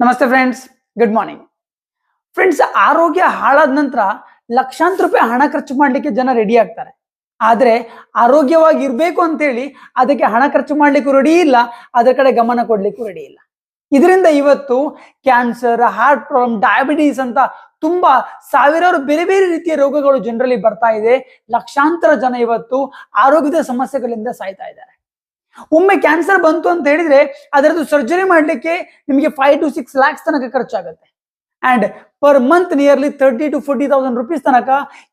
ನಮಸ್ತೆ friends good morning friends ಆರೋಗ್ಯ ಹಾಳಾದ ನಂತರ ಲಕ್ಷಾಂತರ ರೂಪಾಯಿ ಹಣ ಖರ್ಚು ಮಾಡ್ಲಿಕ್ಕೆ ಜನ ರೆಡಿ ಆಗ್ತಾರೆ. ಆದರೆ ಆರೋಗ್ಯವಾಗಿ ಇರಬೇಕು ಅಂತೇಳಿ ಅದಕ್ಕೆ ಹಣ ಖರ್ಚು ಮಾಡ್ಲಿಕ್ಕೂ ರೆಡಿ ಇಲ್ಲ, ಅದರ ಕಡೆ ಗಮನ ಕೊಡಲಿಕ್ಕೂ ರೆಡಿ ಇಲ್ಲ. ಇದರಿಂದ ಇವತ್ತು ಕ್ಯಾನ್ಸರ್ ಹಾರ್ಟ್ ಪ್ರಾಬ್ಲಮ್ ಡಯಾಬಿಟೀಸ್ ಅಂತ ತುಂಬಾ ಸಾವಿರಾರು ಬೇರೆ ಬೇರೆ ರೀತಿಯ ರೋಗಗಳು ಜನರಲ್ಲಿ ಬರ್ತಾ ಇದೆ. ಲಕ್ಷಾಂತರ ಜನ ಇವತ್ತು ಆರೋಗ್ಯದ ಸಮಸ್ಯೆಗಳಿಂದ ಸಾಯ್ತಾ ಇದ್ದಾರೆ. ಒಮ್ಮೆ ಕ್ಯಾನ್ಸರ್ ಬಂತು ಅಂತ ಹೇಳಿದ್ರೆ ಅದರದ್ದು ಸರ್ಜರಿ ಮಾಡ್ಲಿಕ್ಕೆ ನಿಮಗೆ ಫೈವ್ ಟು ಸಿಕ್ಸ್ ಲ್ಯಾಕ್ಸ್ ತನಕ ಖರ್ಚಾಗುತ್ತೆ. And per month nearly thirty to forty thousand rupees ತನಕ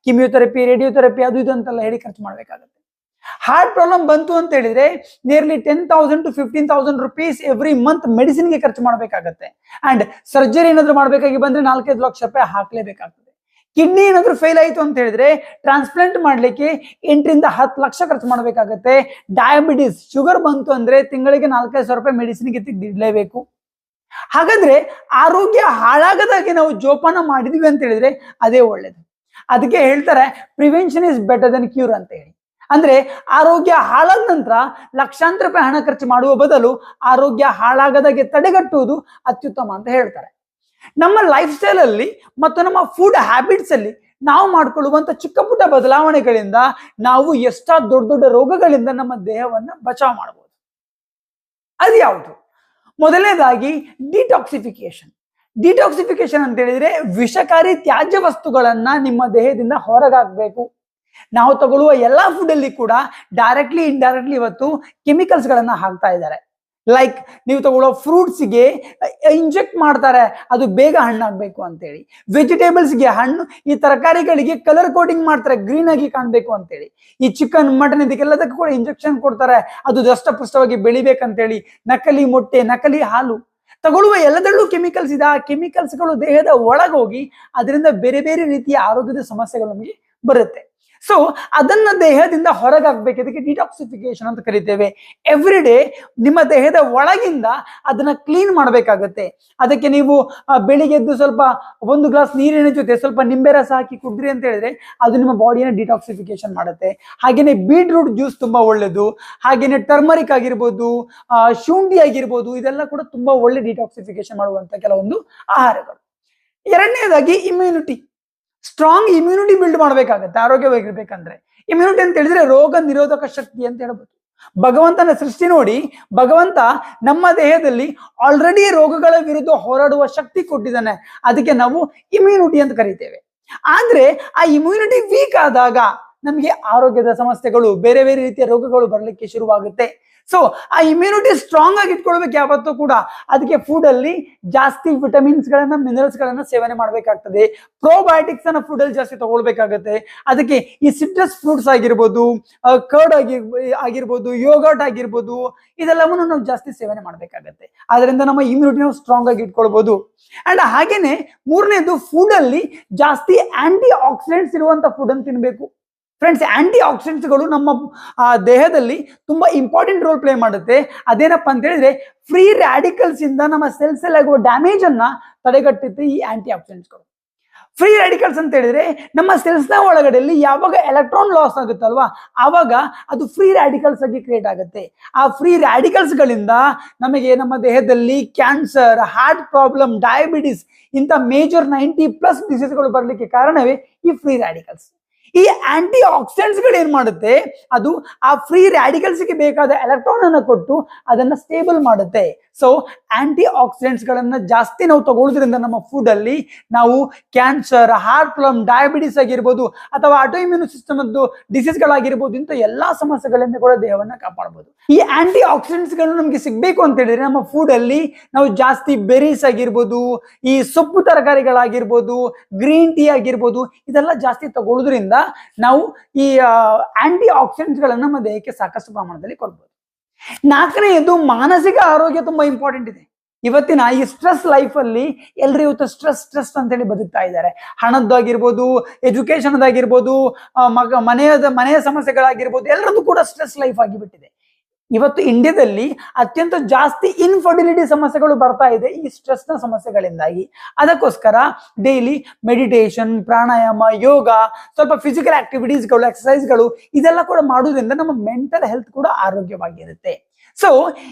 ಕಿಮಿಯೋಥೆರಪಿ ರೇಡಿಯೋಥೆರಪಿ ಅದು ಇದು ಅಂತೆಲ್ಲ ಹೇಳಿ ಖರ್ಚು ಮಾಡಬೇಕಾಗುತ್ತೆ. ಹಾರ್ಟ್ ಪ್ರಾಬ್ಲಮ್ ಬಂತು ಅಂತ ಹೇಳಿದ್ರೆ nearly ten thousand to fifteen thousand rupees every month ಮೆಡಿಸಿನ್ಗೆ ಖರ್ಚು ಮಾಡಬೇಕಾಗತ್ತೆ. ಅಂಡ್ ಸರ್ಜರಿ ಏನಾದ್ರು ಮಾಡಬೇಕಾಗಿ ಬಂದ್ರೆ ನಾಲ್ಕೈದು ಲಕ್ಷ ರೂಪಾಯಿ ಹಾಕ್ಲೇಬೇಕಾಗ್ತದೆ. ಕಿಡ್ನಿ ಏನಾದರೂ ಫೇಲ್ ಆಯಿತು ಅಂತ ಹೇಳಿದ್ರೆ ಟ್ರಾನ್ಸ್ಪ್ಲಾಂಟ್ ಮಾಡ್ಲಿಕ್ಕೆ ಎಂಟರಿಂದ ಹತ್ತು ಲಕ್ಷ ಖರ್ಚು ಮಾಡಬೇಕಾಗತ್ತೆ. ಡಯಾಬಿಟಿಸ್ ಶುಗರ್ ಬಂತು ಅಂದ್ರೆ ತಿಂಗಳಿಗೆ ನಾಲ್ಕೈದು ಸಾವಿರ ರೂಪಾಯಿ ಮೆಡಿಸಿನ್ಗೆ ತೆಗೆದಿಡ್ಲೇಬೇಕು ಹಾಗಾದ್ರೆ ಆರೋಗ್ಯ ಹಾಳಾಗದಾಗೆ ನಾವು ಜೋಪಾನ ಮಾಡಿದ್ವಿ ಅಂತ ಹೇಳಿದ್ರೆ ಅದೇ ಒಳ್ಳೇದು. ಅದಕ್ಕೆ ಹೇಳ್ತಾರೆ prevention is better than cure ಅಂತ ಹೇಳಿ. ಅಂದ್ರೆ ಆರೋಗ್ಯ ಹಾಳಾದ ನಂತರ ಲಕ್ಷಾಂತರ ರೂಪಾಯಿ ಹಣ ಖರ್ಚು ಮಾಡುವ ಬದಲು ಆರೋಗ್ಯ ಹಾಳಾಗದಾಗೆ ತಡೆಗಟ್ಟುವುದು ಅತ್ಯುತ್ತಮ ಅಂತ ಹೇಳ್ತಾರೆ. ನಮ್ಮ ಲೈಫ್ ಸ್ಟೈಲ್ ಅಲ್ಲಿ ಮತ್ತು ನಮ್ಮ ಫುಡ್ ಹ್ಯಾಬಿಟ್ಸ್ ಅಲ್ಲಿ ನಾವು ಮಾಡ್ಕೊಳ್ಳುವಂತ ಚಿಕ್ಕ ಪುಟ್ಟ ಬದಲಾವಣೆಗಳಿಂದ ನಾವು ಎಷ್ಟಾ ದೊಡ್ಡ ದೊಡ್ಡ ರೋಗಗಳಿಂದ ನಮ್ಮ ದೇಹವನ್ನ ಬಚಾವ್ ಮಾಡಬಹುದು ಅದು ಯಾವುದು? ಮೊದಲನೇದಾಗಿ ಡಿಟಾಕ್ಸಿಫಿಕೇಶನ್ ಡಿಟಾಕ್ಸಿಫಿಕೇಶನ್ ಅಂತ ಹೇಳಿದ್ರೆ ವಿಷಕಾರಿ ತ್ಯಾಜ್ಯ ವಸ್ತುಗಳನ್ನ ನಿಮ್ಮ ದೇಹದಿಂದ ಹೊರಗಾಕ್ಬೇಕು. ನಾವು ತಗೊಳ್ಳುವ ಎಲ್ಲಾ ಫುಡ್ ಅಲ್ಲಿ ಕೂಡ ಡೈರೆಕ್ಟ್ಲಿ ಇಂಡೈರೆಕ್ಟ್ಲಿ ಇವತ್ತು ಕೆಮಿಕಲ್ಸ್ ಗಳನ್ನ ಹಾಕ್ತಾ ಇದ್ದಾರೆ. ಲೈಕ್ ನೀವು ತಗೊಳ್ಳೋ ಫ್ರೂಟ್ಸ್ಗೆ ಇಂಜೆಕ್ಟ್ ಮಾಡ್ತಾರೆ. ಅದು ಬೇಗ ಹಣ್ಣಾಗ್ಬೇಕು ಅಂತೇಳಿ. ವೆಜಿಟೇಬಲ್ಸ್ಗೆ ಹಣ್ಣು, ಈ ತರಕಾರಿಗಳಿಗೆ ಕಲರ್ ಕೋಟಿಂಗ್ ಮಾಡ್ತಾರೆ ಗ್ರೀನ್ ಆಗಿ ಕಾಣಬೇಕು ಅಂತೇಳಿ. ಈ ಚಿಕನ್ ಮಟನ್ ಇದಕ್ಕೆಲ್ಲದಕ್ಕೂ ಕೂಡ ಇಂಜೆಕ್ಷನ್ ಕೊಡ್ತಾರೆ. ಅದು ದಷ್ಟಪುಷ್ಟವಾಗಿ ಬೆಳಿಬೇಕಂತೇಳಿ. ನಕಲಿ ಮೊಟ್ಟೆ, ನಕಲಿ ಹಾಲು. ತಗೊಳ್ಳುವ ಎಲ್ಲದರಲ್ಲೂ ಕೆಮಿಕಲ್ಸ್ ಇದೆ. ಆ ಕೆಮಿಕಲ್ಸ್ಗಳು ದೇಹದ ಒಳಗೋಗಿ, ಅದರಿಂದ ಬೇರೆ ಬೇರೆ ರೀತಿಯ ಆರೋಗ್ಯದ ಸಮಸ್ಯೆಗಳು ನಮಗೆ ಬರುತ್ತೆ. ಸೊ ಅದನ್ನ ದೇಹದಿಂದ ಹೊರಗಾಗ್ಬೇಕು. ಇದಕ್ಕೆ ಡಿಟಾಕ್ಸಿಫಿಕೇಶನ್ ಅಂತ ಕರಿತೇವೆ. ಎವ್ರಿ ಡೇ ನಿಮ್ಮ ದೇಹದ ಒಳಗಿಂದ ಅದನ್ನ ಕ್ಲೀನ್ ಮಾಡಬೇಕಾಗತ್ತೆ. ಅದಕ್ಕೆ ನೀವು ಬೆಳಿಗ್ಗೆ ಎದ್ದು ಸ್ವಲ್ಪ ಒಂದು ಗ್ಲಾಸ್ ನೀರಿನ ಜೊತೆ ಸ್ವಲ್ಪ ನಿಂಬೆ ರಸ ಹಾಕಿ ಕುಡಿದ್ರಿ ಅಂತ ಹೇಳಿದ್ರೆ ಅದು ನಿಮ್ಮ ಬಾಡಿಯನ್ನು ಡಿಟಾಕ್ಸಿಫಿಕೇಶನ್ ಮಾಡುತ್ತೆ. ಹಾಗೇನೆ ಬೀಟ್ರೂಟ್ ಜ್ಯೂಸ್ ತುಂಬಾ ಒಳ್ಳೇದು. ಹಾಗೇನೆ ಟರ್ಮರಿಕ್ ಆಗಿರ್ಬೋದು ಶುಂಠಿ ಆಗಿರ್ಬೋದು, ಇದೆಲ್ಲ ಕೂಡ ತುಂಬಾ ಒಳ್ಳೆ ಡಿಟಾಕ್ಸಿಫಿಕೇಶನ್ ಮಾಡುವಂತ ಕೆಲವೊಂದು ಆಹಾರಗಳು. ಎರಡನೇದಾಗಿ ಇಮ್ಯುನಿಟಿ ಸ್ಟ್ರಾಂಗ್ ಇಮ್ಯುನಿಟಿ ಬಿಲ್ಡ್ ಮಾಡಬೇಕಾಗತ್ತೆ, ಆರೋಗ್ಯವಾಗಿರ್ಬೇಕಂದ್ರೆ. ಇಮ್ಯುನಿಟಿ ಅಂತ ಹೇಳಿದ್ರೆ ರೋಗ ನಿರೋಧಕ ಶಕ್ತಿ ಅಂತ ಹೇಳ್ಬೋದು. ಭಗವಂತನ ಸೃಷ್ಟಿ ನೋಡಿ, ಭಗವಂತ ನಮ್ಮ ದೇಹದಲ್ಲಿ ಆಲ್ರೆಡಿ ರೋಗಗಳ ವಿರುದ್ಧ ಹೋರಾಡುವ ಶಕ್ತಿ ಕೊಟ್ಟಿದ್ದಾನೆ. ಅದಕ್ಕೆ ನಾವು ಇಮ್ಯುನಿಟಿ ಅಂತ ಕರಿತೇವೆ. ಆದ್ರೆ ಆ ಇಮ್ಯುನಿಟಿ ವೀಕ್ ಆದಾಗ ನಮಗೆ ಆರೋಗ್ಯದ ಸಮಸ್ಯೆಗಳು, ಬೇರೆ ಬೇರೆ ರೀತಿಯ ರೋಗಗಳು ಬರಲಿಕ್ಕೆ ಶುರುವಾಗುತ್ತೆ. ಸೊ ಆ ಇಮ್ಯುನಿಟಿ ಸ್ಟ್ರಾಂಗ್ ಆಗಿ ಇಟ್ಕೊಳ್ಬೇಕು ಯಾವತ್ತೂ ಕೂಡ. ಅದಕ್ಕೆ ಫುಡ್ ಅಲ್ಲಿ ಜಾಸ್ತಿ ವಿಟಮಿನ್ಸ್ ಗಳನ್ನ ಮಿನರಲ್ಸ್ ಗಳನ್ನ ಸೇವನೆ ಮಾಡಬೇಕಾಗ್ತದೆ. ಪ್ರೋಬಯೋಟಿಕ್ಸ್ ಅನ್ನ ಫುಡ್ ಅಲ್ಲಿ ಜಾಸ್ತಿ ತಗೊಳ್ಬೇಕಾಗತ್ತೆ. ಅದಕ್ಕೆ ಈ ಸಿಟ್ರಸ್ ಫ್ರೂಟ್ಸ್ ಆಗಿರ್ಬೋದು ಕರ್ಡ್ ಆಗಿ, ಆಗಿರ್ಬೋದು ಯೋಗರ್ಟ್ ಆಗಿರ್ಬೋದು, ಇದೆಲ್ಲವನ್ನು ನಾವು ಜಾಸ್ತಿ ಸೇವನೆ ಮಾಡಬೇಕಾಗತ್ತೆ. ಅದರಿಂದ ನಮ್ಮ ಇಮ್ಯುನಿಟಿ ನಾವು ಸ್ಟ್ರಾಂಗ್ ಆಗಿ ಇಟ್ಕೊಳ್ಬಹುದು ಅಂಡ್ ಹಾಗೇನೆ ಮೂರನೇದು ಫುಡ್ ಅಲ್ಲಿ ಜಾಸ್ತಿ ಆಂಟಿ ಆಕ್ಸಿಡೆಂಟ್ಸ್ ಇರುವಂತ ಫುಡ್ ಅನ್ನು ತಿನ್ಬೇಕು. ಫ್ರೆಂಡ್ಸ್ ಆಂಟಿ ಆಕ್ಸಿಡೆಂಟ್ಸ್ಗಳು ನಮ್ಮ ದೇಹದಲ್ಲಿ ತುಂಬಾ ಇಂಪಾರ್ಟೆಂಟ್ ರೋಲ್ ಪ್ಲೇ ಮಾಡುತ್ತೆ. ಅದೇನಪ್ಪ ಅಂತ ಹೇಳಿದ್ರೆ ಫ್ರೀ ರ್ಯಾಡಿಕಲ್ಸ್ ಇಂದ ನಮ್ಮ ಸೆಲ್ಸ್ ಅಲ್ಲಿ ಆಗುವ ಡ್ಯಾಮೇಜ್ ಅನ್ನ ತಡೆಗಟ್ಟುತ್ತೆ ಈ ಆಂಟಿ ಆಕ್ಸಿಡೆಂಟ್ಸ್ಗಳು ಫ್ರೀ ರ್ಯಾಡಿಕಲ್ಸ್ ಅಂತ ಹೇಳಿದ್ರೆ ನಮ್ಮ ಸೆಲ್ಸ್ನ ಒಳಗಡೆಯಲ್ಲಿ ಯಾವಾಗ ಎಲೆಕ್ಟ್ರಾನ್ ಲಾಸ್ ಆಗುತ್ತಲ್ವಾ, ಆವಾಗ ಅದು ಫ್ರೀ ರ್ಯಾಡಿಕಲ್ಸ್ ಆಗಿ ಕ್ರಿಯೇಟ್ ಆಗುತ್ತೆ. ಆ ಫ್ರೀ ರ್ಯಾಡಿಕಲ್ಸ್ ಗಳಿಂದ ನಮಗೆ ನಮ್ಮ ದೇಹದಲ್ಲಿ ಕ್ಯಾನ್ಸರ್ ಹಾರ್ಟ್ ಪ್ರಾಬ್ಲಮ್ ಡಯಾಬಿಟಿಸ್ ಇಂಥ ಮೇಜರ್ ನೈಂಟಿ ಪ್ಲಸ್ ಡಿಸೀಸ್ಗಳು ಬರಲಿಕ್ಕೆ ಕಾರಣವೇ ಈ ಫ್ರೀ ರ್ಯಾಡಿಕಲ್ಸ್ ಈ ಆಂಟಿ ಆಕ್ಸಿಡೆಂಟ್ಸ್ಗಳು ಏನ್ ಮಾಡುತ್ತೆ? ಅದು ಆ ಫ್ರೀ ರ್ಯಾಡಿಕಲ್ಸ್ಗೆ ಬೇಕಾದ ಎಲೆಕ್ಟ್ರಾನ್ ಅನ್ನ ಕೊಟ್ಟು ಅದನ್ನ ಸ್ಟೇಬಲ್ ಮಾಡುತ್ತೆ. ಸೊ ಆಂಟಿ ಆಕ್ಸಿಡೆಂಟ್ಸ್ ಗಳನ್ನ ಜಾಸ್ತಿ ನಾವು ತಗೊಳ್ಳೋದ್ರಿಂದ ನಮ್ಮ ಫುಡ್ ಅಲ್ಲಿ ನಾವು ಕ್ಯಾನ್ಸರ್ ಹಾರ್ಟ್ ಪ್ರಾಬ್ಲಮ್ ಡಯಾಬಿಟಿಸ್ ಆಗಿರ್ಬೋದು ಅಥವಾ ಆಟೋ ಇಮ್ಯೂನ್ ಸಿಸ್ಟಮ್ ಡಿಸೀಸ್ ಗಳಾಗಿರ್ಬೋದು ಇಂಥ ಎಲ್ಲಾ ಸಮಸ್ಯೆಗಳಿಂದ ಕೂಡ ದೇಹವನ್ನ ಕಾಪಾಡಬಹುದು ಈ ಆಂಟಿ ಆಕ್ಸಿಡೆಂಟ್ಸ್ಗಳು ನಮಗೆ ಸಿಗ್ಬೇಕು ಅಂತ ಹೇಳಿದ್ರೆ ನಮ್ಮ ಫುಡ್ ಅಲ್ಲಿ ನಾವು ಜಾಸ್ತಿ ಬೆರೀಸ್ ಆಗಿರ್ಬೋದು, ಈ ಸೊಪ್ಪು ತರಕಾರಿಗಳಾಗಿರ್ಬೋದು ಗ್ರೀನ್ ಟೀ ಆಗಿರ್ಬೋದು, ಇದೆಲ್ಲ ಜಾಸ್ತಿ ತಗೊಳ್ಳೋದ್ರಿಂದ ನಾವು ಈ ಆಂಟಿ ಆಕ್ಸಿಡೆಂಟ್ಸ್ ಗಳನ್ನ ನಮ್ಮ ದೇಹಕ್ಕೆ ಸಾಕಷ್ಟು ಪ್ರಮಾಣದಲ್ಲಿ ಕೊಡ್ಬೋದು. ನಾಲ್ಕನೆಯದು ಮಾನಸಿಕ ಆರೋಗ್ಯ ತುಂಬಾ ಇಂಪಾರ್ಟೆಂಟ್ ಇದೆ. ಇವತ್ತಿನ ಈ ಸ್ಟ್ರೆಸ್ ಲೈಫ್ ಅಲ್ಲಿ ಎಲ್ರು ಇವತ್ತು ಸ್ಟ್ರೆಸ್ ಸ್ಟ್ರೆಸ್ ಅಂತೇಳಿ ಬದುಕ್ತಾ ಇದ್ದಾರೆ. ಹಣದ್ದಾಗಿರ್ಬೋದು ಎಜುಕೇಶನ್ ಆಗಿರ್ಬೋದು ಮಗ, ಮನೆಯದ, ಮನೆಯ ಸಮಸ್ಯೆಗಳಾಗಿರ್ಬೋದು ಎಲ್ಲರದ್ದು ಕೂಡ ಸ್ಟ್ರೆಸ್ ಲೈಫ್ ಆಗಿಬಿಟ್ಟಿದೆ ಇವತ್ತು ಇಂಡಿಯಾದಲ್ಲಿ ಅತ್ಯಂತ ಜಾಸ್ತಿ ಇನ್ಫರ್ಟಿಲಿಟಿ ಸಮಸ್ಯೆಗಳು ಬರ್ತಾ ಇದೆ ಈ ಸ್ಟ್ರೆಸ್ನ ಸಮಸ್ಯೆಗಳಿಂದಾಗಿ. ಅದಕ್ಕೋಸ್ಕರ ಡೈಲಿ ಮೆಡಿಟೇಷನ್ ಪ್ರಾಣಾಯಾಮ, ಯೋಗ, ಸ್ವಲ್ಪ ಫಿಸಿಕಲ್ ಆಕ್ಟಿವಿಟೀಸ್ಗಳು ಎಕ್ಸಸೈಸ್ಗಳು ಇದೆಲ್ಲ ಕೂಡ ಮಾಡುವುದರಿಂದ ನಮ್ಮ ಮೆಂಟಲ್ ಹೆಲ್ತ್ ಕೂಡ ಆರೋಗ್ಯವಾಗಿರುತ್ತೆ. ಸೊ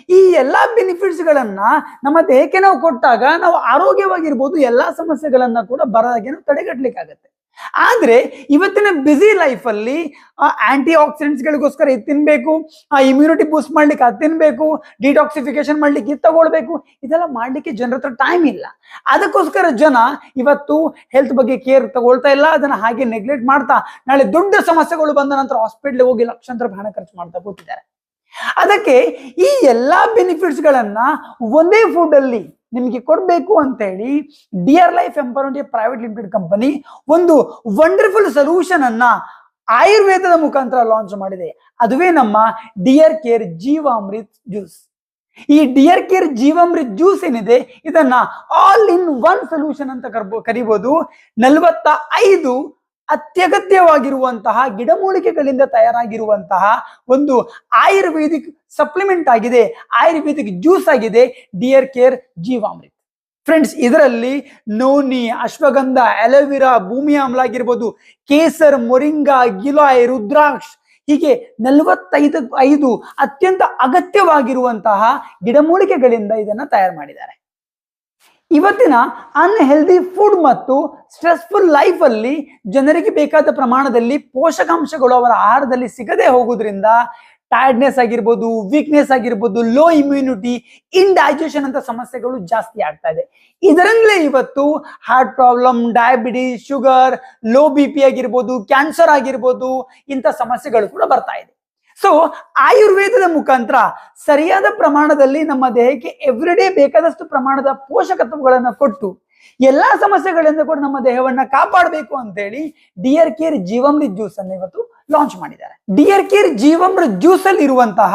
ಈ ಎಲ್ಲಾ ಬೆನಿಫಿಟ್ಸ್ ಗಳನ್ನ ನಮ್ಮ ದೇಹಕ್ಕೆ ನಾವು ಕೊಟ್ಟಾಗ ನಾವು ಆರೋಗ್ಯವಾಗಿರ್ಬೋದು ಎಲ್ಲಾ ಸಮಸ್ಯೆಗಳನ್ನ ಕೂಡ ಬರದಾಗೆ ತಡೆಗಟ್ಟಲಿಕ್ಕಾಗತ್ತೆ ಆದ್ರೆ ಇವತ್ತಿನ ಬ್ಯುಸಿ ಲೈಫ್ ಅಲ್ಲಿ ಆಂಟಿ ಆಕ್ಸಿಡೆಂಟ್ಸ್ ಗಳಿಗೋಸ್ಕರ ಇದು ತಿನ್ಬೇಕು, ಆ ಇಮ್ಯುನಿಟಿ ಬೂಸ್ಟ್ ಮಾಡ್ಲಿಕ್ಕೆ ಅದು ತಿನ್ಬೇಕು ಡಿಟಾಕ್ಸಿಫಿಕೇಶನ್ ಮಾಡ್ಲಿಕ್ಕೆ ಇದು ತಗೊಳ್ಬೇಕು, ಇದೆಲ್ಲ ಮಾಡ್ಲಿಕ್ಕೆ ಜನರ ಹತ್ರ ಟೈಮ್ ಇಲ್ಲ. ಅದಕ್ಕೋಸ್ಕರ ಜನ ಇವತ್ತು ಹೆಲ್ತ್ ಬಗ್ಗೆ ಕೇರ್ ತಗೊಳ್ತಾ ಇಲ್ಲ, ಅದನ್ನ ಹಾಗೆ ನೆಗ್ಲೆಕ್ಟ್ ಮಾಡ್ತಾ, ನಾಳೆ ದೊಡ್ಡ ಸಮಸ್ಯೆಗಳು ಬಂದ ನಂತರ ಹಾಸ್ಪಿಟ್ಲ್ ಹೋಗಿ ಲಕ್ಷಾಂತರ ಹಣ ಖರ್ಚು ಮಾಡ್ತಾ ಕೂತಿದ್ದಾರೆ. ಅದಕ್ಕೆ ಈ ಎಲ್ಲಾ ಬೆನಿಫಿಟ್ಸ್ ಗಳನ್ನ ಒಂದೇ ಫುಡ್ ಅಲ್ಲಿ ನಿಮಗೆ ಕೊಡಬೇಕು ಅಂತ ಹೇಳಿ dear life empowerment private limited company ಒಂದು ವಂಡರ್ಫುಲ್ ಸೊಲ್ಯೂಷನ್ ಅನ್ನ ಆಯುರ್ವೇದದ ಮುಖಾಂತರ ಲಾಂಚ್ ಮಾಡಿದೆ. ಅದುವೇ ನಮ್ಮ ಡಿಯರ್ ಕೇರ್ ಜೀವಾಮೃತ್ ಜ್ಯೂಸ್. ಈ ಡಿಯರ್ ಕೇರ್ ಜೀವಾಮೃತ್ ಜ್ಯೂಸ್ ಏನಿದೆ, ಇದನ್ನ ಆಲ್ ಇನ್ ಒನ್ ಸೊಲ್ಯೂಷನ್ ಅಂತ ಕರ್ಬೋ ಕರಿಬಹುದು ನಲವತ್ತ ಐದು ಅತ್ಯಗತ್ಯವಾಗಿರುವಂತಹ ಗಿಡಮೂಲಿಕೆಗಳಿಂದ ತಯಾರಾಗಿರುವಂತಹ ಒಂದು ಆಯುರ್ವೇದಿಕ್ ಸಪ್ಲಿಮೆಂಟ್ ಆಗಿದೆ. ಆಯುರ್ವೇದಿಕ್ ಜ್ಯೂಸ್ ಆಗಿದೆ. Dear care Jeevamrut. ಫ್ರೆಂಡ್ಸ್, ಇದರಲ್ಲಿ noni, ashwagandha, aloe vera bhumi amla ಆಗಿರ್ಬೋದು, ಕೇಸರ್, ಮೊರಿಂಗಾ, ಗಿಲಾಯ್, ರುದ್ರಾಕ್ಷ, ಹೀಗೆ ನಲವತ್ತೈದು, ಐದು ಅತ್ಯಂತ ಅಗತ್ಯವಾಗಿರುವಂತಹ ಗಿಡಮೂಲಿಕೆಗಳಿಂದ ಇದನ್ನ ತಯಾರು ಮಾಡಿದ್ದಾರೆ. ಇವತ್ತಿನ ಅನ್ಹೆಲ್ದಿ ಫುಡ್ ಮತ್ತು ಸ್ಟ್ರೆಸ್ಫುಲ್ ಲೈಫ್ ಅಲ್ಲಿ ಜನರಿಗೆ ಬೇಕಾದ ಪ್ರಮಾಣದಲ್ಲಿ ಪೋಷಕಾಂಶಗಳು ಅವರ ಆಹಾರದಲ್ಲಿ ಸಿಗದೆ ಹೋಗೋದ್ರಿಂದ ಟೈರ್ಡ್ನೆಸ್ ಆಗಿರ್ಬೋದು ವೀಕ್ನೆಸ್ ಆಗಿರ್ಬೋದು ಲೋ ಇಮ್ಯುನಿಟಿ ಇನ್ಡೈಜೆಷನ್ ಅಂತ ಸಮಸ್ಯೆಗಳು ಜಾಸ್ತಿ ಆಗ್ತಾ ಇದೆ. ಇದರಿಂದಲೇ ಇವತ್ತು heart problem diabetes sugar low B P ಆಗಿರ್ಬೋದು ಕ್ಯಾನ್ಸರ್ ಆಗಿರ್ಬೋದು ಇಂಥ ಸಮಸ್ಯೆಗಳು ಕೂಡ ಬರ್ತಾ ಇದೆ. ಸೊ ಆಯುರ್ವೇದದ ಮುಖಾಂತರ ಸರಿಯಾದ ಪ್ರಮಾಣದಲ್ಲಿ ನಮ್ಮ ದೇಹಕ್ಕೆ ಎವ್ರಿಡೇ ಬೇಕಾದಷ್ಟು ಪ್ರಮಾಣದ ಪೋಷಕತ್ವಗಳನ್ನು ಕೊಟ್ಟು ಎಲ್ಲಾ ಸಮಸ್ಯೆಗಳಿಂದ ಕೂಡ ನಮ್ಮ ದೇಹವನ್ನ ಕಾಪಾಡಬೇಕು ಅಂತ ಹೇಳಿ ಡಿಯರ್ ಕೇರ್ ಜೀವಮೃತ್ ಜ್ಯೂಸ್ ಅನ್ನು ಇವತ್ತು ಲಾಂಚ್ ಮಾಡಿದ್ದಾರೆ. ಡಿಯರ್ ಕೇರ್ ಜೀವಮೃತ್ ಜ್ಯೂಸ್ ಅಲ್ಲಿ ಇರುವಂತಹ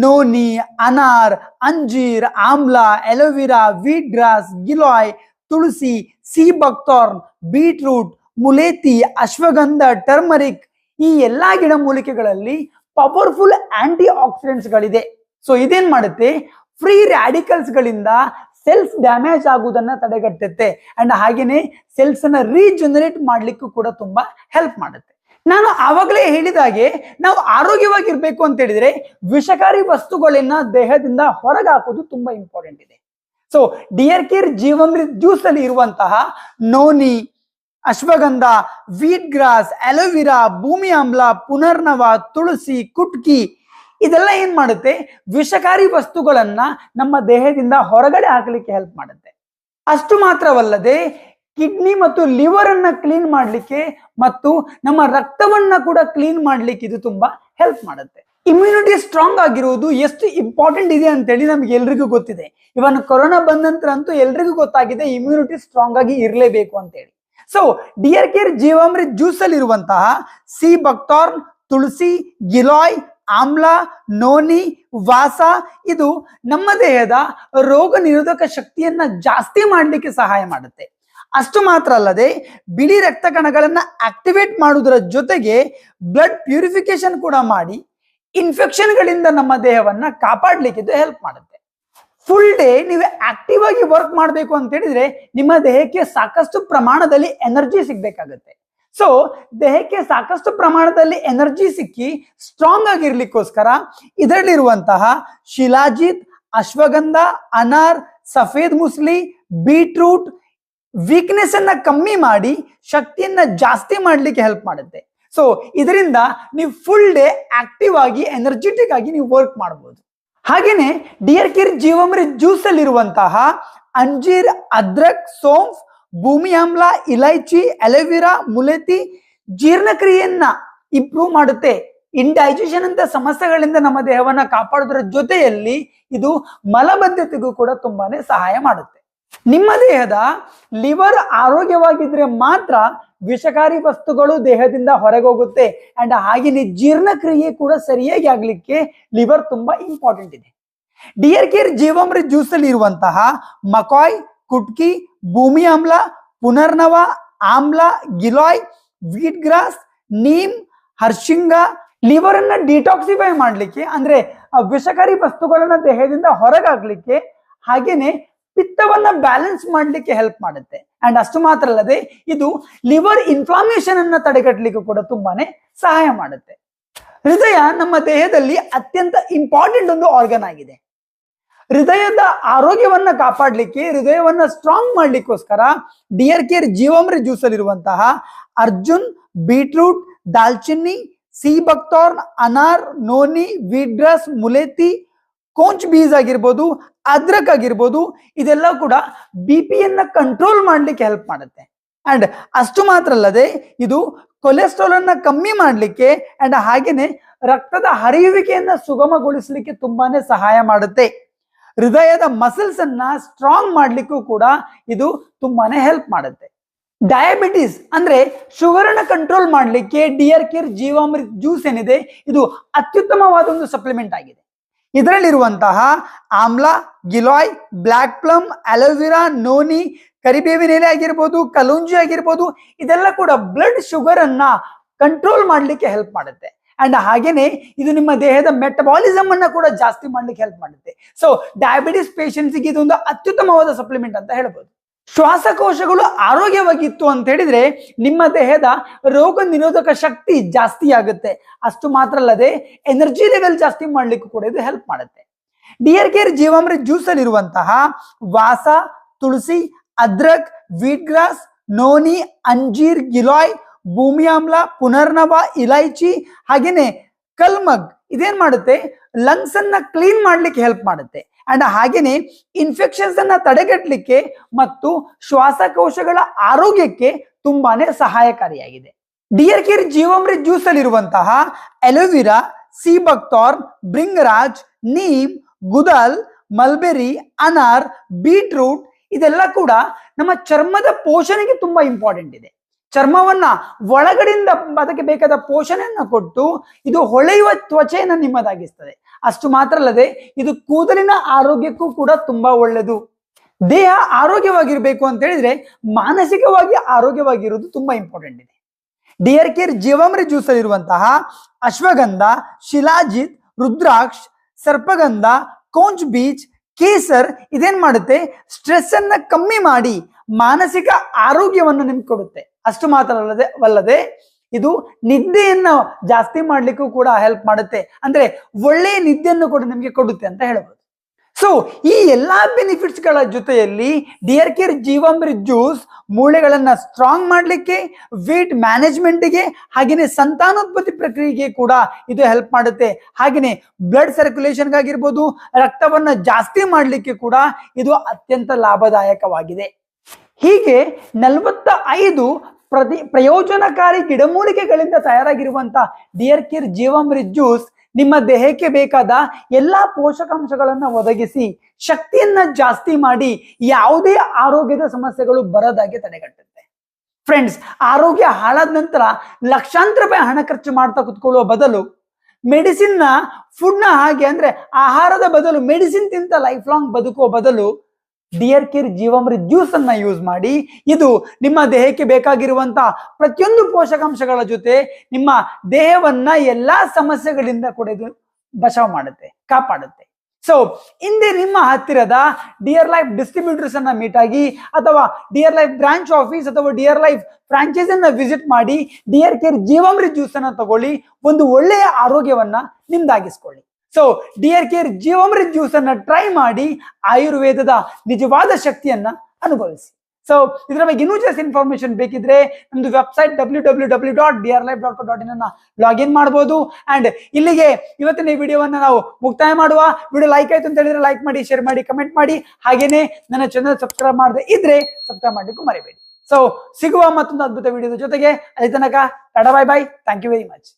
noni ಅನಾರ್ ಅಂಜೀರ್ amla aloe vera wheat grass giloy tulsi sea buckthorn beetroot mulethi ashwagandha turmeric ಈ ಎಲ್ಲಾ ಗಿಡಮೂಲಿಕೆಗಳಲ್ಲಿ ಪವರ್ಫುಲ್ ಆಂಟಿ ಆಕ್ಸಿಡೆಂಟ್ಸ್ ಗಳಿದೆ ಸೊ ಇದೇನ್ ಮಾಡುತ್ತೆ? ಫ್ರೀ ರ್ಯಾಡಿಕಲ್ಸ್ ಗಳಿಂದ ಸೆಲ್ಸ್ ಡ್ಯಾಮೇಜ್ ಆಗುವುದನ್ನ ತಡೆಗಟ್ಟುತ್ತೆ. ಅಂಡ್ ಹಾಗೇನೆ ಸೆಲ್ಸ್ ಅನ್ನ ರೀಜನರೇಟ್ ಮಾಡ್ಲಿಕ್ಕೂ ಕೂಡ ತುಂಬಾ ಹೆಲ್ಪ್ ಮಾಡುತ್ತೆ. ನಾನು ಆವಾಗಲೇ ಹೇಳಿದಾಗೆ ನಾವು ಆರೋಗ್ಯವಾಗಿರ್ಬೇಕು ಅಂತ ಹೇಳಿದ್ರೆ ವಿಷಕಾರಿ ವಸ್ತುಗಳನ್ನ ದೇಹದಿಂದ ಹೊರಗೆ ಹಾಕೋದು ತುಂಬಾ ಇಂಪಾರ್ಟೆಂಟ್ ಇದೆ. So dear care Jeevamrut juice ಅಲ್ಲಿ ಇರುವಂತಹ noni ashwagandha wheat grass aloe vera bhumi amla, punarnava, ತುಳಸಿ, ಕುಟ್ಕಿ. ಇದೆಲ್ಲ ಏನ್ ಮಾಡುತ್ತೆ? ವಿಷಕಾರಿ ವಸ್ತುಗಳನ್ನ ನಮ್ಮ ದೇಹದಿಂದ ಹೊರಗಡೆ ಹಾಕಲಿಕ್ಕೆ ಹೆಲ್ಪ್ ಮಾಡುತ್ತೆ. ಅಷ್ಟು ಮಾತ್ರವಲ್ಲದೆ ಕಿಡ್ನಿ ಮತ್ತು ಲಿವರ್ ಅನ್ನ ಕ್ಲೀನ್ ಮಾಡಲಿಕ್ಕೆ ಮತ್ತು ನಮ್ಮ ರಕ್ತವನ್ನ ಕೂಡ ಕ್ಲೀನ್ ಮಾಡ್ಲಿಕ್ಕೆ ಇದು ತುಂಬಾ ಹೆಲ್ಪ್ ಮಾಡುತ್ತೆ. ಇಮ್ಯುನಿಟಿ ಸ್ಟ್ರಾಂಗ್ ಆಗಿರುವುದು ಎಷ್ಟು ಇಂಪಾರ್ಟೆಂಟ್ ಇದೆ ಅಂತೇಳಿ ನಮ್ಗೆ ಎಲ್ರಿಗೂ ಗೊತ್ತಿದೆ. ಇವನ್ ಕೊರೋನಾ ಬಂದ ನಂತರ ಅಂತೂ ಎಲ್ರಿಗೂ ಗೊತ್ತಾಗಿದೆ ಇಮ್ಯುನಿಟಿ ಸ್ಟ್ರಾಂಗ್ ಆಗಿ ಇರಲೇಬೇಕು ಅಂತೇಳಿ. So dear care Jeevamrut juice ಅಲ್ಲಿ ಇರುವಂತಹ ಸಿ ಬಕ್ತಾರ್ನ್ ತುಳಸಿ, ಗಿಲಾಯ್, ಆಮ್ಲ, ನೋನಿ, ವಾಸ, ಇದು ನಮ್ಮ ದೇಹದ ರೋಗ ನಿರೋಧಕ ಶಕ್ತಿಯನ್ನ ಜಾಸ್ತಿ ಮಾಡಲಿಕ್ಕೆ ಸಹಾಯ ಮಾಡುತ್ತೆ. ಅಷ್ಟು ಮಾತ್ರ ಅಲ್ಲದೆ ಬಿಳಿ ರಕ್ತ ಕಣಗಳನ್ನ ಆಕ್ಟಿವೇಟ್ ಮಾಡುವುದರ ಜೊತೆಗೆ ಬ್ಲಡ್ ಪ್ಯೂರಿಫಿಕೇಶನ್ ಕೂಡ ಮಾಡಿ ಇನ್ಫೆಕ್ಷನ್ ಗಳಿಂದ ನಮ್ಮ ದೇಹವನ್ನ ಕಾಪಾಡಲಿಕ್ಕೆ ಇದು ಹೆಲ್ಪ್ ಮಾಡುತ್ತೆ. ಫುಲ್ ಡೇ ನೀವು ಆಕ್ಟಿವ್ ಆಗಿ ವರ್ಕ್ ಮಾಡಬೇಕು ಅಂತ ಹೇಳಿದ್ರೆ ನಿಮ್ಮ ದೇಹಕ್ಕೆ ಸಾಕಷ್ಟು ಪ್ರಮಾಣದಲ್ಲಿ ಎನರ್ಜಿ ಸಿಗ್ಬೇಕಾಗತ್ತೆ. ಸೊ ದೇಹಕ್ಕೆ ಸಾಕಷ್ಟು ಪ್ರಮಾಣದಲ್ಲಿ ಎನರ್ಜಿ ಸಿಕ್ಕಿ ಸ್ಟ್ರಾಂಗ್ ಆಗಿರ್ಲಿಕ್ಕೋಸ್ಕರ ಇದರಲ್ಲಿರುವಂತಹ ಶಿಲಾಜಿತ್, ಅಶ್ವಗಂಧ, ಅನಾರ್, ಸಫೇದ್ ಮುಸ್ಲಿ ಬೀಟ್ರೂಟ್ ವೀಕ್ನೆಸ್ ಅನ್ನ ಕಮ್ಮಿ ಮಾಡಿ ಶಕ್ತಿಯನ್ನ ಜಾಸ್ತಿ ಮಾಡ್ಲಿಕ್ಕೆ ಹೆಲ್ಪ್ ಮಾಡುತ್ತೆ. ಸೊ ಇದರಿಂದ ನೀವು ಫುಲ್ ಡೇ ಆಕ್ಟಿವ್ ಆಗಿ ಎನರ್ಜೆಟಿಕ್ ಆಗಿ ನೀವು ವರ್ಕ್ ಮಾಡಬಹುದು ಹಾಗೇನೆ ಡಿಯರ್ ಕಿರ್ ಜೀವಮೃತ್ ಜ್ಯೂಸ್ ಅಲ್ಲಿರುವಂತಹ ಅಂಜೀರ್, ಅದ್ರಕ್, ಸೋಂಫ್, ಭೂಮಿ ಆಮ್ಲ, ಇಲೈಚಿ, ಅಲೋವಿರಾ, ಮುಲೆತಿ ಜೀರ್ಣಕ್ರಿಯೆಯನ್ನ ಇಂಪ್ರೂವ್ ಮಾಡುತ್ತೆ. ಇಂಡೈಜೆಷನ್ ಅಂತ ಸಮಸ್ಯೆಗಳಿಂದ ನಮ್ಮ ದೇಹವನ್ನ ಕಾಪಾಡೋದ್ರ ಜೊತೆಯಲ್ಲಿ ಇದು ಮಲಬದ್ಧತೆಗೂ ಕೂಡ ತುಂಬಾನೇ ಸಹಾಯ ಮಾಡುತ್ತೆ. ನಿಮ್ಮ ದೇಹದ ಲಿವರ್ ಆರೋಗ್ಯವಾಗಿದ್ರೆ ಮಾತ್ರ ವಿಷಕಾರಿ ವಸ್ತುಗಳು ದೇಹದಿಂದ ಹೊರಗೋಗುತ್ತೆ. ಅಂಡ್ ಹಾಗೆಯೇ ಜೀರ್ಣಕ್ರಿಯೆ ಕೂಡ ಸರಿಯಾಗಿ ಆಗ್ಲಿಕ್ಕೆ ಲಿವರ್ ತುಂಬಾ ಇಂಪಾರ್ಟೆಂಟ್ ಇದೆ. ಡಿಯರ್ ಕೇರ್ ಜೀವಾಮೃತ ಜ್ಯೂಸ್ ಅಲ್ಲಿ ಇರುವಂತಹ ಮಕಾಯ್, ಕುಟ್ಕಿ, bhumi amla, punarnava, amla, giloy wheat grass neem harshinga liver ಅನ್ನ ಡಿಟಾಕ್ಸಿಫೈ ಮಾಡ್ಲಿಕ್ಕೆ, ಅಂದ್ರೆ ವಿಷಕಾರಿ ವಸ್ತುಗಳನ್ನ ದೇಹದಿಂದ ಹೊರಗಾಗ್ಲಿಕ್ಕೆ ಹಾಗೇನೆ ಪಿತ್ತವನ್ನ ಬ್ಯಾಲೆನ್ಸ್ ಮಾಡ್ಲಿಕ್ಕೆ ಹೆಲ್ಪ್ ಮಾಡುತ್ತೆ. ಅಂಡ್ ಅಷ್ಟು ಮಾತ್ರ ಅಲ್ಲದೆ, ಇದು ಲಿವರ್ ಇನ್ಫ್ಲಾಮೇಶನ್ ಅನ್ನ ತಡೆಗಟ್ಟಲಿಕ್ಕೆ ಕೂಡ ತುಂಬಾನೇ ಸಹಾಯ ಮಾಡುತ್ತೆ. ಹೃದಯ ನಮ್ಮ ದೇಹದಲ್ಲಿ ಅತ್ಯಂತ ಇಂಪಾರ್ಟೆಂಟ್ ಒಂದು ಆರ್ಗನ್ ಆಗಿದೆ. ಹೃದಯದ ಆರೋಗ್ಯವನ್ನ ಕಾಪಾಡಲಿಕ್ಕೆ, ಹೃದಯವನ್ನ ಸ್ಟ್ರಾಂಗ್ ಮಾಡ್ಲಿಕ್ಕೋಸ್ಕರ ಡಿಯರ್ ಕೇರ್ ಜೀವಾಮೃತ ಜ್ಯೂಸ್ ಅಲ್ಲಿರುವಂತಹ ಅರ್ಜುನ್ ಬೀಟ್ರೂಟ್ ದಾಲ್ಚಿನ್ನಿ ಸಿ ಬಕ್ತಾರ್ನ್ ಅನಾರ್ ನೋನಿ ವಿಡ್ರಸ್ ಮುಲೇತಿ ಕೋಂಚ್ ಬೀಸ್ ಆಗಿರ್ಬೋದು ಅದ್ರಕ್ ಆಗಿರ್ಬೋದು ಇದೆಲ್ಲ ಕೂಡ ಬಿ ಪಿಯನ್ನ ಕಂಟ್ರೋಲ್ ಮಾಡ್ಲಿಕ್ಕೆ ಹೆಲ್ಪ್ ಮಾಡುತ್ತೆ. ಅಂಡ್ ಅಷ್ಟು ಮಾತ್ರ ಅಲ್ಲದೆ ಇದು ಕೊಲೆಸ್ಟ್ರಾಲ್ ಅನ್ನ ಕಮ್ಮಿ ಮಾಡ್ಲಿಕ್ಕೆ ಅಂಡ್ ಹಾಗೇನೆ ರಕ್ತದ ಹರಿಯುವಿಕೆಯನ್ನ ಸುಗಮಗೊಳಿಸಲಿಕ್ಕೆ ತುಂಬಾನೇ ಸಹಾಯ ಮಾಡುತ್ತೆ. ಹೃದಯದ ಮಸಲ್ಸ್ ಅನ್ನ ಸ್ಟ್ರಾಂಗ್ ಮಾಡ್ಲಿಕ್ಕೂ ಕೂಡ ಇದು ತುಂಬಾನೇ ಹೆಲ್ಪ್ ಮಾಡುತ್ತೆ. ಡಯಾಬಿಟಿಸ್ ಅಂದ್ರೆ ಶುಗರ್ ಅನ್ನ ಕಂಟ್ರೋಲ್ ಮಾಡ್ಲಿಕ್ಕೆ ಡಿಯರ್ ಕೇರ್ ಜೀವಾಮೃತ್ ಜ್ಯೂಸ್ ಏನಿದೆ, ಇದು ಅತ್ಯುತ್ತಮವಾದ ಒಂದು ಸಪ್ಲಿಮೆಂಟ್ ಆಗಿದೆ. ಇದರಲ್ಲಿರುವಂತಹ amla, giloy, black plum, aloe vera, noni, ಕರಿಬೇವಿನ ಎಲೆ ಆಗಿರ್ಬೋದು, ಕಲುಂಜಿ ಆಗಿರ್ಬೋದು, ಇದೆಲ್ಲ ಕೂಡ ಬ್ಲಡ್ ಶುಗರ್ ಅನ್ನ ಕಂಟ್ರೋಲ್ ಮಾಡ್ಲಿಕ್ಕೆ ಹೆಲ್ಪ್ ಮಾಡುತ್ತೆ. ಅಂಡ್ ಹಾಗೇನೆ ಇದು ನಿಮ್ಮ ದೇಹದ ಮೆಟಬಾಲಿಸಮ್ ಅನ್ನ ಕೂಡ ಜಾಸ್ತಿ ಮಾಡ್ಲಿಕ್ಕೆ ಹೆಲ್ಪ್ ಮಾಡುತ್ತೆ. ಸೊ ಡಯಾಬಿಟಿಸ್ ಪೇಷಂಟ್ಸ್ಗೆ ಇದೊಂದು ಅತ್ಯುತ್ತಮವಾದ ಸಪ್ಲಿಮೆಂಟ್ ಅಂತ ಹೇಳ್ಬೋದು. ಶ್ವಾಸಕೋಶಗಳು ಆರೋಗ್ಯವಾಗಿತ್ತು ಅಂತ ಹೇಳಿದ್ರೆ ನಿಮ್ಮ ದೇಹದ ರೋಗ ನಿರೋಧಕ ಶಕ್ತಿ ಜಾಸ್ತಿ ಆಗುತ್ತೆ. ಅಷ್ಟು ಮಾತ್ರ ಅಲ್ಲದೆ ಎನರ್ಜಿ ಲೆವೆಲ್ ಜಾಸ್ತಿ ಮಾಡ್ಲಿಕ್ಕೂ ಕೂಡ ಇದು ಹೆಲ್ಪ್ ಮಾಡುತ್ತೆ. ಡಿಯರ್ ಕೇರ್ ಜೀವಾಮೃತ ಜ್ಯೂಸ್ ಅಲ್ಲಿರುವಂತಹ ವಾಸ, ತುಳಸಿ, ಅದ್ರಕ್ ವೀಟ್ ಗ್ರಾಸ್ ನೋನಿ, ಅಂಜೀರ್, ಗಿಲಾಯ್, ಭೂಮಿ ಆಮ್ಲ, ಪುನರ್ನವ, ಇಲೈಚಿ, ಹಾಗೇನೆ ಕಲ್ಮಗ್ ಇದೇನ್ ಮಾಡುತ್ತೆ? ಲಂಗ್ಸ್ ಅನ್ನ ಕ್ಲೀನ್ ಮಾಡ್ಲಿಕ್ಕೆ ಹೆಲ್ಪ್ ಮಾಡುತ್ತೆ. ಅಂಡ್ ಹಾಗೇನೆ ಇನ್ಫೆಕ್ಷನ್ಸ್ ಅನ್ನ ತಡೆಗಟ್ಟಲಿಕ್ಕೆ ಮತ್ತು ಶ್ವಾಸಕೋಶಗಳ ಆರೋಗ್ಯಕ್ಕೆ ತುಂಬಾನೇ ಸಹಾಯಕಾರಿಯಾಗಿದೆ. ಡಿಯರ್ ಕೇರ್ ಜೀವಾಮೃತ್ ಜ್ಯೂಸ್ ಅಲ್ಲಿರುವಂತಹ sea sea buckthorn bhringraj neem ಗುದಲ್ mulberry ಅನಾರ್ ಬೀಟ್ರೂಟ್ ಇದೆಲ್ಲ ಕೂಡ ನಮ್ಮ ಚರ್ಮದ ಪೋಷಣೆಗೆ ತುಂಬಾ ಇಂಪಾರ್ಟೆಂಟ್ ಇದೆ. ಚರ್ಮವನ್ನ ಒಳಗಡೆಯಿಂದ ಅದಕ್ಕೆ ಬೇಕಾದ ಪೋಷಣೆಯನ್ನ ಕೊಟ್ಟು ಇದು ಹೊಳೆಯುವ ತ್ವಚೆಯನ್ನು ನಿಮ್ಮದಾಗಿಸ್ತದೆ. ಅಷ್ಟು ಮಾತ್ರ ಅಲ್ಲದೆ ಇದು ಕೂದಲಿನ ಆರೋಗ್ಯಕ್ಕೂ ಕೂಡ ತುಂಬಾ ಒಳ್ಳೆಯದು ದೇಹ ಆರೋಗ್ಯವಾಗಿರಬೇಕು ಅಂತ ಹೇಳಿದ್ರೆ ಮಾನಸಿಕವಾಗಿ ಆರೋಗ್ಯವಾಗಿರುವುದು ತುಂಬಾ ಇಂಪಾರ್ಟೆಂಟ್ ಇದೆ. ಡಿಯರ್ ಕೇರ್ ಜೀವಾಮೃ ಜ್ಯೂಸ್ ಅಲ್ಲಿರುವಂತಹ ಅಶ್ವಗಂಧ, ಶಿಲಾಜಿತ್, ರುದ್ರಾಕ್ಷ, ಸರ್ಪಗಂಧ ಕೋಂಚ್ ಬೀಚ್ ಕೇಸರ್ ಇದೇನ್ ಮಾಡುತ್ತೆ? ಸ್ಟ್ರೆಸ್ ಅನ್ನ ಕಮ್ಮಿ ಮಾಡಿ ಮಾನಸಿಕ ಆರೋಗ್ಯವನ್ನು ನಿಮ್ಗೆ ಕೊಡುತ್ತೆ ಅಷ್ಟು ಮಾತ್ರ ಅಲ್ಲದೆ ಇದು ನಿದ್ದೆಯನ್ನು ಜಾಸ್ತಿ ಮಾಡ್ಲಿಕ್ಕೂ ಕೂಡ ಹೆಲ್ಪ್ ಮಾಡುತ್ತೆ. ಅಂದ್ರೆ ಒಳ್ಳೆಯ ನಿದ್ದೆಯನ್ನು ಕೂಡ ನಿಮಗೆ ಕೊಡುತ್ತೆ ಅಂತ ಹೇಳ್ಬೋದು. ಸೊ ಈ ಎಲ್ಲಾ ಬೆನಿಫಿಟ್ಸ್ಗಳ ಜೊತೆಯಲ್ಲಿ ಡಿಯರ್ ಕೇರ್ ಜೀವಾಮೃತ್ ಜ್ಯೂಸ್ ಮೂಳೆಗಳನ್ನ ಸ್ಟ್ರಾಂಗ್ ಮಾಡಲಿಕ್ಕೆ ವೇಟ್ ಮ್ಯಾನೇಜ್ಮೆಂಟ್ಗೆ ಹಾಗೆಯೇ ಸಂತಾನೋತ್ಪತ್ತಿ ಪ್ರಕ್ರಿಯೆಗೆ ಕೂಡ ಇದು ಹೆಲ್ಪ್ ಮಾಡುತ್ತೆ. ಹಾಗೆಯೇ ಬ್ಲಡ್ ಸರ್ಕ್ಯುಲೇಷನ್ಗಾಗಿರ್ಬೋದು ರಕ್ತವನ್ನು ಜಾಸ್ತಿ ಮಾಡಲಿಕ್ಕೆ ಕೂಡ ಇದು ಅತ್ಯಂತ ಲಾಭದಾಯಕವಾಗಿದೆ. ಹೀಗೆ ನಲವತ್ತ ಐದು ಪ್ರತಿ ಪ್ರಯೋಜನಕಾರಿ ಗಿಡಮೂಲಿಕೆಗಳಿಂದ ತಯಾರಾಗಿರುವಂಥ ಡಿಯರ್ ಕೇರ್ ಜೀವಾಮೃತ್ ಜ್ಯೂಸ್ ನಿಮ್ಮ ದೇಹಕ್ಕೆ ಬೇಕಾದ ಎಲ್ಲಾ ಪೋಷಕಾಂಶಗಳನ್ನ ಒದಗಿಸಿ ಶಕ್ತಿಯನ್ನ ಜಾಸ್ತಿ ಮಾಡಿ ಯಾವುದೇ ಆರೋಗ್ಯದ ಸಮಸ್ಯೆಗಳು ಬರದಾಗೆ ತಡೆಗಟ್ಟುತ್ತೆ. ಫ್ರೆಂಡ್ಸ್ ಆರೋಗ್ಯ ಹಾಳಾದ ನಂತರ ಲಕ್ಷಾಂತರ ರೂಪಾಯಿ ಹಣ ಖರ್ಚು ಮಾಡ್ತಾ ಕುತ್ಕೊಳ್ಳುವ ಬದಲು ಮೆಡಿಸಿನ್ನ ಫುಡ್ನ ಹಾಗೆ ಅಂದ್ರೆ ಆಹಾರದ ಬದಲು ಮೆಡಿಸಿನ್ ತಿಂತ ಲೈಫ್ ಲಾಂಗ್ ಬದುಕುವ ಬದಲು ಡಿಯರ್ ಕೇರ್ ಜ್ಯೂಸ್ ಅನ್ನ ಯೂಸ್ ಮಾಡಿ, ಇದು ನಿಮ್ಮ ದೇಹಕ್ಕೆ ಬೇಕಾಗಿರುವಂತ ಪ್ರತಿಯೊಂದು ಪೋಷಕಾಂಶಗಳ ಜೊತೆ ನಿಮ್ಮ ದೇಹವನ್ನ ಎಲ್ಲಾ ಸಮಸ್ಯೆಗಳಿಂದ ಕೂಡ ಬಚಾವ್ ಮಾಡುತ್ತೆ, ಕಾಪಾಡುತ್ತೆ. ಸೊ ಹಿಂದೆ ನಿಮ್ಮ ಹತ್ತಿರದ ಡಿಯರ್ ಲೈಫ್ ಡಿಸ್ಟ್ರಿಬ್ಯೂಟರ್ಸ್ ಅನ್ನ ಮೀಟ್ ಆಗಿ, ಅಥವಾ ಡಿಯರ್ ಲೈಫ್ ಬ್ರಾಂಚ್ ಆಫೀಸ್ ಅಥವಾ ಡಿಯರ್ ಲೈಫ್ ಫ್ರಾಂಚೈಸ್ ಅನ್ನ ವಿಸಿಟ್ ಮಾಡಿ ಡಿಯರ್ ಕೇರ್ ಜೀವಾಮೃತ್ ಜ್ಯೂಸ್ ಅನ್ನ ತಗೊಳ್ಳಿ, ಒಂದು ಒಳ್ಳೆಯ ಆರೋಗ್ಯವನ್ನ ನಿಮ್ದಾಗಿಸ್ಕೊಳ್ಳಿ. So dear care Jeevamrit juice ಅನ್ನ ಟ್ರೈ ಮಾಡಿ ಆಯುರ್ವೇದದ ನಿಜವಾದ ಶಕ್ತಿಯನ್ನ ಅನುಭವಿಸಿ. ಸೊ ಇದರ ಬಗ್ಗೆ ಇನ್ನೂ ಜಾಸ್ತಿ ಇನ್ಫಾರ್ಮೇಶನ್ ಬೇಕಿದ್ರೆ ನಮ್ದು website W W W dot D R life dot dot in login ಮಾಡಬಹುದು ಅಂಡ್ ಇಲ್ಲಿಗೆ ಇವತ್ತಿನ ಈ ವಿಡಿಯೋವನ್ನ ನಾವು ಮುಕ್ತಾಯ ಮಾಡುವ. ವಿಡಿಯೋ ಲೈಕ್ ಆಯ್ತು ಅಂತ ಹೇಳಿದ್ರೆ ಲೈಕ್ ಮಾಡಿ ಶೇರ್ ಮಾಡಿ ಕಮೆಂಟ್ ಮಾಡಿ. ಹಾಗೇನೆ ನನ್ನ ಚಾನಲ್ ಸಬ್ಸ್ಕ್ರೈಬ್ ಮಾಡದೆ ಇದ್ರೆ ಸಬ್ಸ್ಕ್ರೈಬ್ ಮಾಡಲಿಕ್ಕೂ ಮರಿಬೇಡಿ. ಸೊ ಸಿಗುವ ಮತ್ತೊಂದು ಅದ್ಭುತ ವಿಡಿಯೋದ ಜೊತೆಗೆ ಅಲ್ಲಿ ತನಕ tata bye bye thank you very much